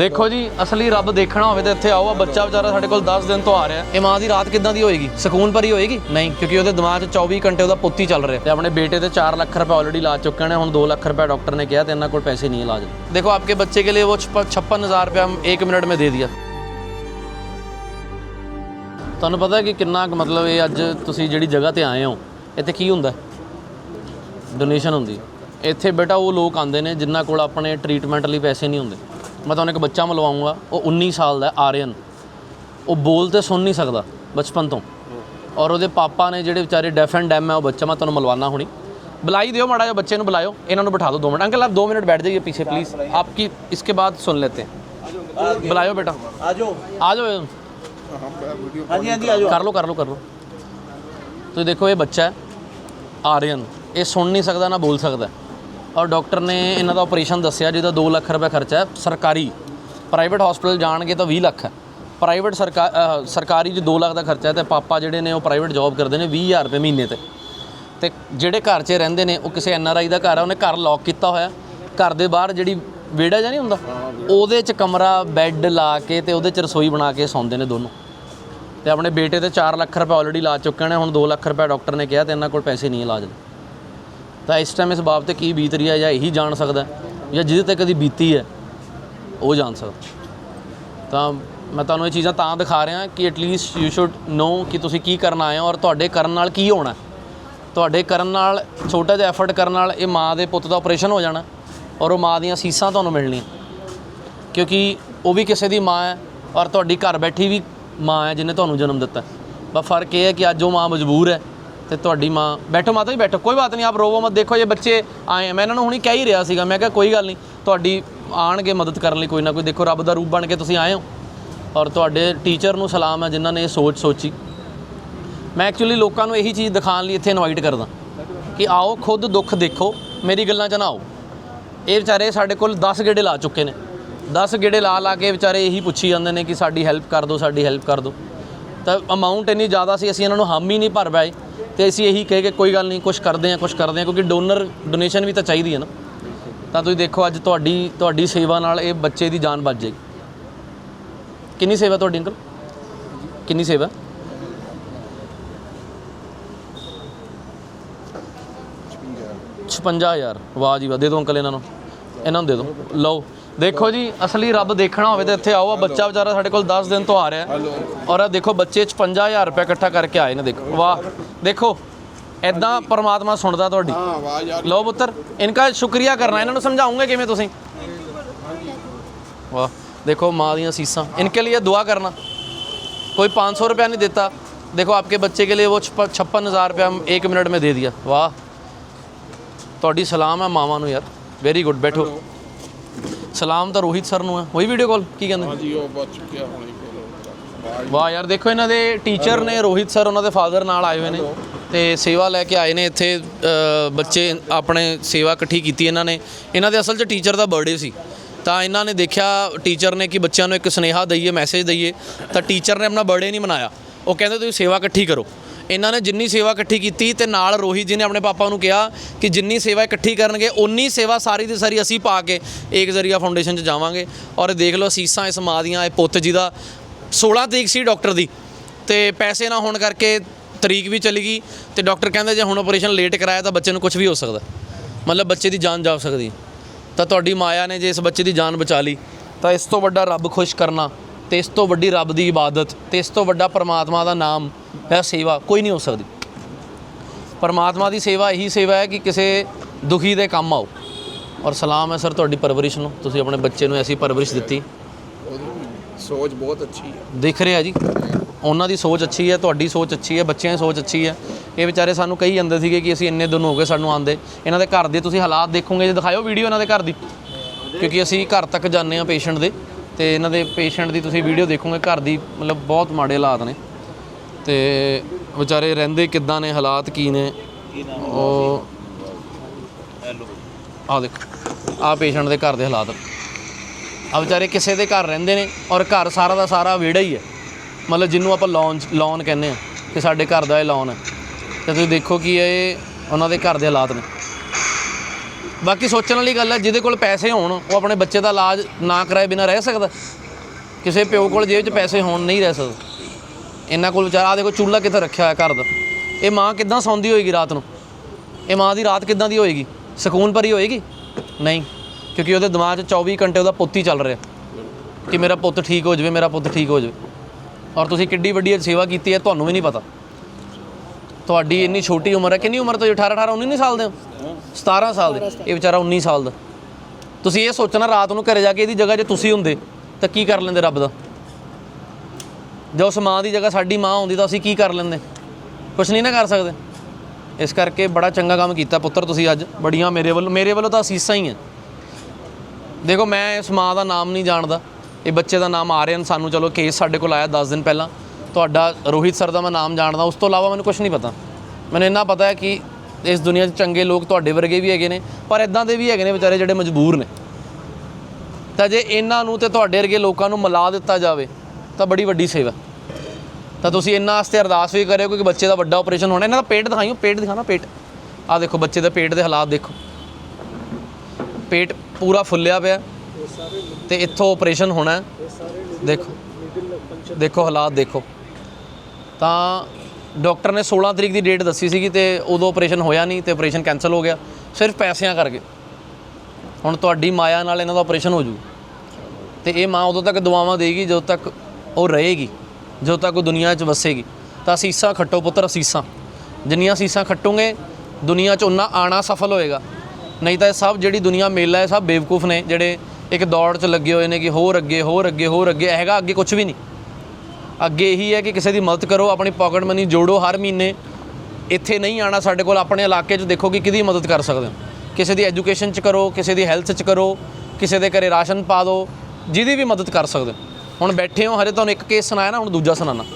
ਦੇਖੋ ਜੀ ਅਸਲੀ ਰੱਬ ਦੇਖਣਾ ਹੋਵੇ ਤਾਂ ਇੱਥੇ ਆਓ ਆ ਬੱਚਾ ਵਿਚਾਰਾ ਸਾਡੇ ਕੋਲ 10 ਦਿਨ ਤੋਂ ਆ ਰਿਹਾ ਇਹ ਮਾਂ ਦੀ ਰਾਤ ਕਿੱਦਾਂ ਦੀ ਹੋਏਗੀ ਸਕੂਨ ਭਰੀ ਹੋਏਗੀ ਨਹੀਂ ਕਿਉਂਕਿ ਉਹਦੇ ਦਿਮਾਗ 'ਚ 24 ਘੰਟੇ ਉਹਦਾ ਪੁੱਤ ਹੀ ਚੱਲ ਰਿਹਾ ਤੇ ਆਪਣੇ ਬੇਟੇ ਤੇ 4 ਲੱਖ ਰੁਪਏ ਆਲਰੇਡੀ ਲਾ ਚੁੱਕੇ ਨੇ ਹੁਣ 2 ਲੱਖ ਰੁਪਏ ਡਾਕਟਰ ਨੇ ਕਿਹਾ ਤੇ ਇਹਨਾਂ ਕੋਲ ਪੈਸੇ ਨਹੀਂ ਇਲਾਜ ਲਈ। देखो आपके बच्चे के लिए वो छप्पन हज़ार रुपया हम एक मिनट में दे दिया ਤੁਹਾਨੂੰ ਪਤਾ ਹੈ ਕਿ ਕਿੰਨਾ ਕੁ ਮਤਲਬ ਇਹ ਅੱਜ ਤੁਸੀਂ ਜਿਹੜੀ ਜਗ੍ਹਾ ਤੇ ਆਏ ਹੋ ਇੱਥੇ ਕੀ ਹੁੰਦਾ ਡੋਨੇਸ਼ਨ ਹੁੰਦੀ ਹੈ। ਇੱਥੇ ਬੇਟਾ ਉਹ ਲੋਕ ਆਉਂਦੇ ਨੇ ਜਿਨ੍ਹਾਂ ਕੋਲ ਆਪਣੇ ਟ੍ਰੀਟਮੈਂਟ ਲਈ ਪੈਸੇ ਨਹੀਂ ਹੁੰਦੇ ਮੈਂ ਤੁਹਾਨੂੰ ਇੱਕ ਬੱਚਾ ਮਿਲਵਾਉਂਗਾ ਉਹ 19 ਸਾਲ ਦਾ ਹੈ, ਆਰੀਅਨ ਉਹ ਬੋਲ ਤੇ ਸੁਣ ਨਹੀਂ ਸਕਦਾ ਬਚਪਨ ਤੋਂ ਔਰ ਉਹਦੇ ਪਾਪਾ ਨੇ ਜਿਹੜੇ ਵਿਚਾਰੇ ਡੈਫ ਐਂਡ ਡੈਮ ਹੈ ਉਹ ਬੱਚਾ ਮੈਂ ਤੁਹਾਨੂੰ ਮਿਲਵਾਨਾ ਹੁਣੀ ਬੁਲਾਈ ਦਿਓ ਮਾੜਾ ਜਿਹਾ ਬੱਚੇ ਨੂੰ ਬੁਲਾਇਓ ਇਹਨਾਂ ਨੂੰ ਬਿਠਾ ਦਿਓ 2 ਮਿੰਟ ਅੰਕਲ ਆਪ 2 ਮਿੰਟ बैठ जाइए पीछे प्लीज आपकी इसके बाद सुन लेते हैं बुलायो बेटा ਆ ਜਾਓ आ जाओ ਹਾਂਜੀ ਹਾਂਜੀ ਆ ਜਾਓ ਕਰ ਲਓ ਕਰ ਲਓ ਕਰ ਲਓ ਤੁਸੀਂ ਦੇਖੋ ਇਹ ਬੱਚਾ ਹੈ ਆਰੀਅਨ ਇਹ ਸੁਣ ਨਹੀਂ ਸਕਦਾ ਨਾ ਬੋਲ ਸਕਦਾ ਔਰ ਡਾਕਟਰ ਨੇ ਇਹਨਾਂ ਦਾ ਆਪਰੇਸ਼ਨ ਦੱਸਿਆ ਜਿਹਦਾ 2 ਲੱਖ ਰੁਪਏ ਖਰਚਾ ਹੈ, ਸਰਕਾਰੀ। ਪ੍ਰਾਈਵੇਟ ਹਸਪੀਟਲ ਜਾਣਗੇ ਤਾਂ 20 ਲੱਖ ਹੈ। ਪ੍ਰਾਈਵੇਟ ਸਰਕਾਰੀ 'ਚ 2 ਲੱਖ ਦਾ ਖਰਚਾ ਹੈ ਤੇ ਪਾਪਾ ਜਿਹੜੇ ਨੇ ਉਹ ਪ੍ਰਾਈਵੇਟ ਜੌਬ ਕਰਦੇ ਨੇ 20000 ਰੁਪਏ ਮਹੀਨੇ ਤੇ। ਤੇ ਜਿਹੜੇ ਘਰ 'ਚ ਰਹਿੰਦੇ ਨੇ, ਉਹ ਕਿਸੇ ਐਨ ਆਰ ਆਈ ਦਾ ਘਰ ਹੈ ਉਹਨੇ ਘਰ ਲੌਕ ਕੀਤਾ ਹੋਇਆ। ਘਰ ਦੇ ਬਾਹਰ ਜਿਹੜੀ ਵਿਹੜਾ ਜਿਹਾ ਨਹੀਂ ਹੁੰਦਾ? ਉਹਦੇ 'ਚ ਕਮਰਾ ਬੈੱਡ ਲਾ ਕੇ ਤੇ ਉਹਦੇ 'ਚ ਰਸੋਈ ਬਣਾ ਕੇ ਸੌਂਦੇ ਨੇ ਦੋਨੋਂ। ਤੇ ਆਪਣੇ ਬੇਟੇ ਤੇ 4 ਲੱਖ ਰੁਪਏ ਆਲਰੇਡੀ ਲਾ ਚੁੱਕੇ ਨੇ, ਹੁਣ 2 ਲੱਖ ਰੁਪਏ ਡਾਕਟਰ ਨੇ ਕਿਹਾ ਤੇ ਇਹਨਾਂ ਕੋਲ ਪੈਸੇ ਨਹੀਂ ਇਲਾਜ ਲਈ ਤਾਂ ਇਸ ਟਾਈਮ ਇਸ ਬਾਪ ਤੇ ਕੀ ਬੀਤ ਰਹੀ ਹੈ ਜਾਂ ਇਹੀ ਜਾਣ ਸਕਦਾ ਜਾਂ ਜਿਹਦੇ ਤੇ ਕਦੀ ਬੀਤੀ ਹੈ, ਉਹ ਜਾਣ ਸਕਦਾ ਤਾਂ ਮੈਂ ਤੁਹਾਨੂੰ ਇਹ ਚੀਜ਼ਾਂ ਤਾਂ ਦਿਖਾ ਰਿਹਾ ਕਿ ਐਟਲੀਸਟ ਯੂ ਸ਼ੁੱਡ ਨੋ ਕਿ ਤੁਸੀਂ ਕੀ ਕਰਨ ਆਏ ਹੋ ਔਰ ਤੁਹਾਡੇ ਕਰਨ ਨਾਲ ਕੀ ਹੋਣਾ ਤੁਹਾਡੇ ਕਰਨ ਨਾਲ, ਛੋਟਾ ਜਿਹਾ ਐਫਰਟ ਕਰਨ ਨਾਲ ਇਹ ਮਾਂ ਦੇ ਪੁੱਤ ਦਾ ਆਪਰੇਸ਼ਨ ਹੋ ਜਾਣਾ ਔਰ ਉਹ ਮਾਂ ਦੀਆਂ ਸੀਸਾਂ ਤੁਹਾਨੂੰ ਮਿਲਣੀਆਂ। ਕਿਉਂਕਿ ਉਹ ਵੀ ਕਿਸੇ ਦੀ ਮਾਂ ਹੈ ਔਰ ਤੁਹਾਡੀ ਘਰ ਬੈਠੀ ਵੀ ਮਾਂ ਹੈ ਜਿਹਨੇ ਤੁਹਾਨੂੰ ਜਨਮ ਦਿੱਤਾ ਬਸ ਫ਼ਰਕ ਇਹ ਹੈ ਕਿ ਅੱਜ ਉਹ ਮਾਂ ਮਜਬੂਰ ਹੈ। ਤੇ ਤੁਹਾਡੀ ਮਾਂ। ਬੈਠੋ ਮਾਤਾ ਜੀ, ਬੈਠੋ। ਕੋਈ ਬਾਤ ਨਹੀਂ, ਆਪ ਰੋਵੋ ਮਤ, ਦੇਖੋ ਇਹ ਬੱਚੇ ਆਏ ਹੈ ਮੈਂ ਇਹਨਾਂ ਨੂੰ ਹੁਣੀ ਕਹਿ ਹੀ ਰਿਹਾ ਸੀਗਾ, ਮੈਂ ਕਿਹਾ ਕੋਈ ਗੱਲ ਨਹੀਂ, ਤੁਹਾਡੀ ਆਣਗੇ ਮਦਦ ਕਰਨ ਲਈ ਕੋਈ ਨਾ ਕੋਈ। ਦੇਖੋ, ਰੱਬ ਦਾ ਰੂਪ ਬਣ ਕੇ ਤੁਸੀਂ ਆਏ ਹੋ। ਔਰ ਤੁਹਾਡੇ ਟੀਚਰ ਨੂੰ ਸਲਾਮ ਹੈ ਜਿਨ੍ਹਾਂ ਨੇ ਇਹ ਸੋਚ ਸੋਚੀ। ਮੈਂ ਐਕਚੁਅਲੀ ਲੋਕਾਂ ਨੂੰ ਇਹੀ ਚੀਜ਼ ਦਿਖਾਉਣ ਲਈ ਇੱਥੇ ਇਨਵਾਈਟ ਕਰਦਾ। ਕਿ ਆਓ, ਖੁਦ ਦੁੱਖ ਦੇਖੋ, ਮੇਰੀ ਗੱਲਾਂ 'ਚ ਨਾ ਆਓ। ਇਹ ਵਿਚਾਰੇ ਸਾਡੇ ਕੋਲ 10 ਗੇੜੇ ਲਾ ਚੁੱਕੇ ਨੇ। 10 ਗੇੜੇ ਲਾ ਲਾ ਕੇ ਵਿਚਾਰੇ ਇਹੀ ਪੁੱਛੀ ਜਾਂਦੇ ਨੇ ਕਿ ਸਾਡੀ ਹੈਲਪ ਕਰ ਦਿਓ ਸਾਡੀ ਹੈਲਪ ਕਰ ਦਿਓ ਤਾਂ ਅਮਾਉਂਟ ਇੰਨੀ ਜ਼ਿਆਦਾ ਸੀ, ਅਸੀਂ ਇਹਨਾਂ ਨੂੰ ਹਮ ਹੀ ਨਹੀਂ ਭਰ ਪਾਏ। ਤੇ ਅਸੀਂ ਇਹੀ ਕਹੇ ਕਿ ਕੋਈ ਗੱਲ ਨਹੀਂ ਕੁਝ ਕਰਦੇ ਆ ਕੁਝ ਕਰਦੇ ਆ ਕਿਉਂਕਿ ਡੋਨਰ ਡੋਨੇਸ਼ਨ ਵੀ ਤਾਂ ਚਾਹੀਦੀ ਹੈ ਨਾ। ਤਾਂ ਤੁਸੀਂ ਦੇਖੋ ਅੱਜ ਤੁਹਾਡੀ ਤੁਹਾਡੀ ਸੇਵਾ ਨਾਲ ਇਹ ਬੱਚੇ ਦੀ ਜਾਨ ਬਚ ਜਾਏਗੀ। ਕਿੰਨੀ ਸੇਵਾ ਤੁਹਾਡੀ ਅੰਕਲ? ਕਿੰਨੀ ਸੇਵਾ? ਹਜ਼ਾਰ। ਵਾਹ ਜੀ ਵਾਹ, ਦੇ ਦਿਓ ਅੰਕਲ ਇਹਨਾਂ ਨੂੰ। ਇਹਨਾਂ ਨੂੰ ਦੇ ਦਿਓ। ਲਓ। ਦੇਖੋ ਜੀ ਅਸਲੀ ਰੱਬ ਦੇਖਣਾ ਹੋਵੇ ਤਾਂ ਇੱਥੇ ਆਓ ਆ ਬੱਚਾ ਵਿਚਾਰਾ ਸਾਡੇ ਕੋਲ 10 ਦਿਨ ਤੋਂ ਆ ਰਿਹਾ ਔਰ ਆ ਦੇਖੋ ਬੱਚੇ 55000 ਰੁਪਏ ਇਕੱਠਾ ਕਰਕੇ ਆਏ ਨੇ ਦੇਖੋ ਵਾਹ ਦੇਖੋ ਐਦਾਂ ਪਰਮਾਤਮਾ ਸੁਣਦਾ ਤੁਹਾਡੀ हाँ वाह यार ਲਓ ਪੁੱਤਰ ਇਨਕਾ ਸ਼ੁਕਰੀਆ ਕਰਨਾ ਇਹਨਾਂ ਨੂੰ ਸਮਝਾਉਂਗੇ ਕਿਵੇਂ ਤੁਸੀਂ ਵਾਹ ਦੇਖੋ ਮਾਂ ਦੀਆਂ ਸੀਸਾਂ ਇਨਕੇ लिए दुआ करना कोई 500 रुपया नहीं देता देखो आपके बच्चे के लिए वो छप्पन हज़ार रुपया हम एक मिनट में दे दिया वाह ਤੁਹਾਡੀ ਸਲਾਮ ਹੈ ਮਾਵਾਂ ਨੂੰ ਯਾਰ ਵੈਰੀ ਗੁੱਡ ਬੈਠੋ ਸਲਾਮ ਤਾਂ ਰੋਹਿਤ ਸਰ ਨੂੰ ਹੈ ਹੋਈ ਵੀਡੀਓ ਕਾਲ ਕੀ ਕਹਿੰਦੇ? ਹਾਂਜੀ ਉਹ ਬਚ ਚੁੱਕਿਆ ਹੁਣੇ ਵਾਹ ਯਾਰ ਦੇਖੋ ਇਹਨਾਂ ਦੇ ਟੀਚਰ ਨੇ ਰੋਹਿਤ ਸਰ ਉਹਨਾਂ ਦੇ ਫਾਦਰ ਨਾਲ ਆਏ ਹੋਏ ਨੇ। ਤੇ ਸੇਵਾ ਲੈ ਕੇ ਆਏ ਨੇ ਇੱਥੇ ਬੱਚੇ ਆਪਣੇ ਸੇਵਾ ਇਕੱਠੀ ਕੀਤੀ ਇਹਨਾਂ ਨੇ। ਇਹਨਾਂ ਦੇ ਅਸਲ 'ਚ ਟੀਚਰ ਦਾ ਬਰਥਡੇ ਸੀ। ਤਾਂ ਇਹਨਾਂ ਨੇ ਦੇਖਿਆ ਟੀਚਰ ਨੇ ਕਿ ਬੱਚਿਆਂ ਨੂੰ ਇੱਕ ਸੁਨੇਹਾ ਦਈਏ ਮੈਸੇਜ ਦਈਏ। ਤਾਂ ਟੀਚਰ ਨੇ ਆਪਣਾ ਬਰਥਡੇ ਨਹੀਂ ਮਨਾਇਆ। ਉਹ ਕਹਿੰਦੇ ਤੁਸੀਂ ਸੇਵਾ ਇਕੱਠੀ ਕਰੋ। ਇਹਨਾਂ ਨੇ ਜਿੰਨੀ ਸੇਵਾ ਇਕੱਠੀ ਕੀਤੀ ਤੇ ਨਾਲ ਰੋਹਿਤ ਜੀ ਨੇ ਆਪਣੇ ਪਾਪਾ ਨੂੰ ਕਿਹਾ ਕਿ ਜਿੰਨੀ ਸੇਵਾ ਇਕੱਠੀ ਕਰਨਗੇ ਉਨੀ ਸੇਵਾ ਸਾਰੀ ਦੀ ਸਾਰੀ ਅਸੀਂ ਪਾ ਕੇ ਏਕ ਜ਼ਰੀਆ ਫਾਊਂਡੇਸ਼ਨ 'ਚ ਜਾਵਾਂਗੇ। ਔਰ ਇਹ ਦੇਖ ਲਓ ਅਸੀਸਾਂ ਇਸ ਮਾਂ ਦੀਆਂ, ਇਹ ਪੁੱਤ ਜੀ ਦਾ। 16 ਤਰੀਕ ਸੀ ਡਾਕਟਰ ਦੀ ਤੇ ਪੈਸੇ ਨਾ ਹੋਣ ਕਰਕੇ ਤਰੀਕ ਵੀ ਚਲੀ ਗਈ ਤੇ ਡਾਕਟਰ ਕਹਿੰਦੇ ਜੇ ਹੁਣ ਆਪਰੇਸ਼ਨ ਲੇਟ ਕਰਾਇਆ ਤਾਂ ਬੱਚੇ ਨੂੰ ਕੁਝ ਵੀ ਹੋ ਸਕਦਾ। ਮਤਲਬ ਬੱਚੇ ਦੀ ਜਾਨ ਜਾ ਸਕਦੀ। ਤਾਂ ਤੁਹਾਡੀ ਮਾਇਆ ਨੇ ਜੇ ਇਸ ਬੱਚੇ ਦੀ ਜਾਨ ਬਚਾ ਲਈ, ਤਾਂ ਇਸ ਤੋਂ ਵੱਡਾ ਰੱਬ ਖੁਸ਼ ਕਰਨਾ ਤੇ ਇਸ ਤੋਂ ਵੱਡੀ ਰੱਬ ਦੀ ਇਬਾਦਤ ਤੇ ਇਸ ਤੋਂ ਵੱਡਾ ਪਰਮਾਤਮਾ ਦਾ ਨਾਮ ਹੈ ਸੇਵਾ ਕੋਈ ਨਹੀਂ ਹੋ ਸਕਦੀ। ਪਰਮਾਤਮਾ ਦੀ ਸੇਵਾ ਇਹੀ ਸੇਵਾ ਹੈ ਕਿ ਕਿਸੇ ਦੁਖੀ ਦੇ ਕੰਮ ਆਓ। ਔਰ ਸਲਾਮ ਹੈ ਸਰ ਤੁਹਾਡੀ ਪਰਵਰਿਸ਼ ਨੂੰ। ਤੁਸੀਂ ਆਪਣੇ ਬੱਚੇ ਨੂੰ ਐਸੀ ਪਰਵਰਿਸ਼ ਦਿੱਤੀ। ਸੋਚ ਬਹੁਤ ਅੱਛੀ ਹੈ। ਦਿਖ ਰਿਹਾ ਜੀ। ਉਹਨਾਂ ਦੀ ਸੋਚ ਅੱਛੀ ਹੈ ਤੁਹਾਡੀ ਸੋਚ ਅੱਛੀ ਹੈ ਬੱਚਿਆਂ ਦੀ ਸੋਚ ਅੱਛੀ ਹੈ। ਇਹ ਵਿਚਾਰੇ ਸਾਨੂੰ ਕਹੀ ਜਾਂਦੇ ਸੀਗੇ ਕਿ ਅਸੀਂ ਇੰਨੇ ਦਿਨ ਹੋ ਗਏ ਸਾਨੂੰ ਆਂਦੇ ਇਹਨਾਂ ਦੇ ਘਰ ਦੇ ਤੁਸੀਂ ਹਾਲਾਤ ਦੇਖੋਗੇ ਜੇ ਦਿਖਾਇਓ ਵੀਡੀਓ ਇਹਨਾਂ ਦੇ ਘਰ ਦੀ। ਕਿਉਂਕਿ ਅਸੀਂ ਘਰ ਤੱਕ ਜਾਂਦੇ ਆ ਪੇਸ਼ੈਂਟ ਦੇ। ਤੇ ਇਹਨਾਂ ਦੇ ਪੇਸ਼ੈਂਟ ਦੀ ਤੁਸੀਂ ਵੀਡੀਓ ਦੇਖੋਗੇ, ਘਰ ਦੀ ਮਤਲਬ ਬਹੁਤ ਮਾੜੇ ਹਾਲਾਤ ਨੇ। ਤੇ ਵਿਚਾਰੇ ਰਹਿੰਦੇ ਕਿੱਦਾਂ ਨੇ, ਹਾਲਾਤ ਕੀ ਨੇ? ਉਹ ਆ ਦੇਖੋ ਆ ਪੇਸ਼ੈਂਟ ਦੇ ਘਰ ਦੇ ਹਾਲਾਤ। ਆ ਵਿਚਾਰੇ ਕਿਸੇ ਦੇ ਘਰ ਰਹਿੰਦੇ ਨੇ ਔਰ ਘਰ ਸਾਰਾ ਦਾ ਸਾਰਾ ਵਿਹੜਾ ਹੀ ਹੈ। ਮਤਲਬ ਜਿਹਨੂੰ ਆਪਾਂ ਲੌਨ ਲੌਨ ਕਹਿੰਦੇ ਆ, ਕਿ ਸਾਡੇ ਘਰ ਦਾ ਇਹ ਲੌਨ ਹੈ। ਤੇ ਤੁਸੀਂ ਦੇਖੋ ਕਿ ਇਹ ਉਹਨਾਂ ਦੇ ਘਰ ਦੇ ਹਾਲਾਤ ਨੇ। ਬਾਕੀ ਸੋਚਣ ਵਾਲੀ ਗੱਲ ਹੈ ਜਿਹਦੇ ਕੋਲ ਪੈਸੇ ਹੋਣ, ਉਹ ਆਪਣੇ ਬੱਚੇ ਦਾ ਇਲਾਜ ਨਾ ਕਰਾਏ ਬਿਨਾਂ ਰਹਿ ਸਕਦਾ। ਕਿਸੇ ਪਿਓ ਕੋਲ ਜੇਬ 'ਚ ਪੈਸੇ ਹੋਣ, ਨਹੀਂ ਰਹਿ ਸਕਦਾ। ਇਹਨਾਂ ਕੋਲ ਵਿਚਾਰਾ, ਆਹ ਦੇਖੋ, ਚੁੱਲ੍ਹਾ ਕਿੱਥੇ ਰੱਖਿਆ ਹੋਇਆ ਘਰ ਦਾ। ਇਹ ਮਾਂ ਕਿੱਦਾਂ ਸੌਂਦੀ ਹੋਏਗੀ ਰਾਤ ਨੂੰ? ਇਹ ਮਾਂ ਦੀ ਰਾਤ ਕਿੱਦਾਂ ਦੀ ਹੋਏਗੀ? ਸਕੂਨ ਭਰੀ ਹੋਏਗੀ? ਨਹੀਂ, ਕਿਉਂਕਿ ਉਹਦੇ ਦਿਮਾਗ 'ਚ 24 ਘੰਟੇ ਉਹਦਾ ਪੁੱਤ ਹੀ ਚੱਲ ਰਿਹਾ। ਕਿ ਮੇਰਾ ਪੁੱਤ ਠੀਕ ਹੋ ਜਾਵੇ, ਮੇਰਾ ਪੁੱਤ ਠੀਕ ਹੋ ਜਾਵੇ। ਔਰ ਤੁਸੀਂ ਕਿੱਡੀ ਵੱਡੀ ਸੇਵਾ ਕੀਤੀ ਹੈ, ਤੁਹਾਨੂੰ ਵੀ ਨਹੀਂ ਪਤਾ। ਤੁਹਾਡੀ ਇੰਨੀ ਛੋਟੀ ਉਮਰ ਹੈ, ਕਿੰਨੀ ਉਮਰ ਤੋਂ 18 18 19 ਸਾਲ ਦੇ ਹੋ? 17 ਸਾਲ ਦੇ। ਇਹ ਵਿਚਾਰਾ 19 ਸਾਲ ਦਾ। ਤੁਸੀਂ ਇਹ ਸੋਚਣਾ, ਰਾਤ ਨੂੰ ਘਰੇ ਜਾ ਕੇ ਇਹਦੀ ਜਗ੍ਹਾ ਜੇ ਤੁਸੀਂ ਹੁੰਦੇ, ਤਾਂ ਕੀ ਕਰ ਲੈਂਦੇ ਰੱਬ ਦਾ? ਜੇ ਉਸ ਮਾਂ ਦੀ ਜਗ੍ਹਾ ਸਾਡੀ ਮਾਂ ਹੁੰਦੀ ਤਾਂ ਅਸੀਂ ਕੀ ਕਰ ਲੈਂਦੇ? ਕੁਝ ਨਹੀਂ ਨਾ ਕਰ ਸਕਦੇ। ਇਸ ਕਰਕੇ ਬੜਾ ਚੰਗਾ ਕੰਮ ਕੀਤਾ ਪੁੱਤਰ ਤੁਸੀਂ ਅੱਜ। ਬੜੀਆਂ ਮੇਰੇ ਵੱਲੋਂ ਮੇਰੇ ਵੱਲੋਂ ਤਾਂ ਅਸੀਸਾਂ ਹੀ ਹੈ ਦੇਖੋ, ਮੈਂ ਇਸ ਮਾਂ ਦਾ ਨਾਮ ਨਹੀਂ ਜਾਣਦਾ। ਇਹ ਬੱਚੇ ਦਾ ਨਾਮ ਆਰਿਅਨ ਸਾਨੂੰ ਚਲੋ ਕੇਸ ਸਾਡੇ ਕੋਲ ਆਇਆ 10 ਦਿਨ ਪਹਿਲਾਂ। ਤੁਹਾਡਾ ਰੋਹਿਤ ਸਰ ਦਾ ਮੈਂ ਨਾਮ ਜਾਣਦਾ। ਉਸ ਤੋਂ ਇਲਾਵਾ ਮੈਨੂੰ ਕੁਝ ਨਹੀਂ ਪਤਾ। ਮੈਨੂੰ ਇੰਨਾ ਪਤਾ ਹੈ ਕਿ ਇਸ ਦੁਨੀਆ 'ਚ ਚੰਗੇ ਲੋਕ ਤੁਹਾਡੇ ਵਰਗੇ ਵੀ ਹੈਗੇ ਨੇ, ਪਰ ਇਦਾਂ ਦੇ ਵੀ ਹੈਗੇ ਨੇ ਵਿਚਾਰੇ ਜਿਹੜੇ ਮਜਬੂਰ ਨੇ। ਤਾਂ ਜੇ ਇਹਨਾਂ ਨੂੰ ਤੇ ਤੁਹਾਡੇ ਵਰਗੇ ਲੋਕਾਂ ਨੂੰ ਮਿਲਾ ਦਿੱਤਾ ਜਾਵੇ, ਤਾਂ ਬੜੀ ਵੱਡੀ ਸੇਵਾ। ਤਾਂ ਤੁਸੀਂ ਇਹਨਾਂ ਵਾਸਤੇ ਅਰਦਾਸ ਵੀ ਕਰਿਓ ਕਿਉਂਕਿ ਬੱਚੇ ਦਾ ਵੱਡਾ ਆਪਰੇਸ਼ਨ ਹੋਣਾ। ਇਹਨਾਂ ਦਾ ਪੇਟ ਦਿਖਾਈਓ, ਪੇਟ ਦਿਖਾਣਾ ਪੇਟ। ਆਹ ਦੇਖੋ, ਬੱਚੇ ਦੇ ਪੇਟ ਦੇ ਹਾਲਾਤ ਦੇਖੋ। ਪੇਟ ਪੂਰਾ ਫੁੱਲਿਆ ਪਿਆ। ਤੇ ਇੱਥੋਂ ਆਪਰੇਸ਼ਨ ਹੋਣਾ। ਦੇਖੋ ਦੇਖੋ ਹਾਲਾਤ ਦੇਖੋ। ਤਾਂ ਡਾਕਟਰ ਨੇ 16 ਤਰੀਕ ਦੀ ਡੇਟ ਦੱਸੀ ਸੀਗੀ ਤੇ ਉਦੋਂ ਆਪਰੇਸ਼ਨ ਹੋਇਆ ਨਹੀਂ ਤੇ ਆਪਰੇਸ਼ਨ ਕੈਨਸਲ ਹੋ ਗਿਆ। ਸਿਰਫ ਪੈਸਿਆਂ ਕਰਕੇ। ਹੁਣ ਤੁਹਾਡੀ ਮਾਇਆ ਨਾਲ ਇਹਨਾਂ ਦਾ ਆਪਰੇਸ਼ਨ ਹੋ ਜੂ। ਤੇ ਇਹ ਮਾਂ ਉਦੋਂ ਤੱਕ ਦੁਆਵਾਂ ਦੇਗੀ, ਜਦੋਂ ਤੱਕ ਉਹ ਰਹੇਗੀ, ਜਦੋਂ ਤੱਕ ਉਹ ਦੁਨੀਆ 'ਚ ਵਸੇਗੀ। ਤਾਂ ਅਸੀਸਾਂ ਖੱਟੋ ਪੁੱਤਰ, ਅਸੀਸਾਂ। ਜਿੰਨੀਆਂ ਅਸੀਸਾਂ ਖੱਟੋਗੇ, ਦੁਨੀਆ 'ਚ ਉਨਾ ਆਣਾ ਸਫਲ ਹੋਏਗਾ। ਨਹੀਂ ਤਾਂ ਇਹ ਸਭ ਜਿਹੜੀ ਦੁਨੀਆ ਮੇਲਾ ਹੈ ਸਭ ਬੇਵਕੂਫ ਨੇ, ਜਿਹੜੇ ਇੱਕ ਦੌੜ 'ਚ ਲੱਗੇ ਹੋਏ ਨੇ ਕਿ ਹੋਰ ਅੱਗੇ ਹੋਰ ਅੱਗੇ ਹੋਰ ਅੱਗੇ ਹੈਗਾ ਅੱਗੇ ਕੁਝ ਵੀ ਨਹੀਂ। ਅੱਗੇ ਇਹੀ ਹੈ ਕਿ ਕਿਸੇ ਦੀ ਮਦਦ ਕਰੋ, ਆਪਣੀ ਪਾਕਟ ਮਨੀ ਜੋੜੋ ਹਰ ਮਹੀਨੇ। ਇੱਥੇ ਨਹੀਂ ਆਣਾ ਸਾਡੇ ਕੋਲ, ਆਪਣੇ ਇਲਾਕੇ 'ਚ ਦੇਖੋ ਕਿ ਕਿਹਦੀ ਮਦਦ ਕਰ ਸਕਦੇ ਹੋ। ਕਿਸੇ ਦੀ ਐਜੂਕੇਸ਼ਨ 'ਚ ਕਰੋ, ਕਿਸੇ ਦੀ ਹੈਲਥ 'ਚ ਕਰੋ, ਕਿਸੇ ਦੇ ਘਰੇ ਰਾਸ਼ਨ ਪਾ ਦਿਓ, ਜਿਹਦੀ ਵੀ ਮਦਦ ਕਰ ਸਕਦੇ ਹੁਣ ਬੈਠੇ ਹੋ ਹਰੇ ਤੁਹਾਨੂੰ ਇੱਕ ਕੇਸ ਸੁਣਾਇਆ ਨਾ, ਹੁਣ ਦੂਜਾ ਸੁਣਾਣਾ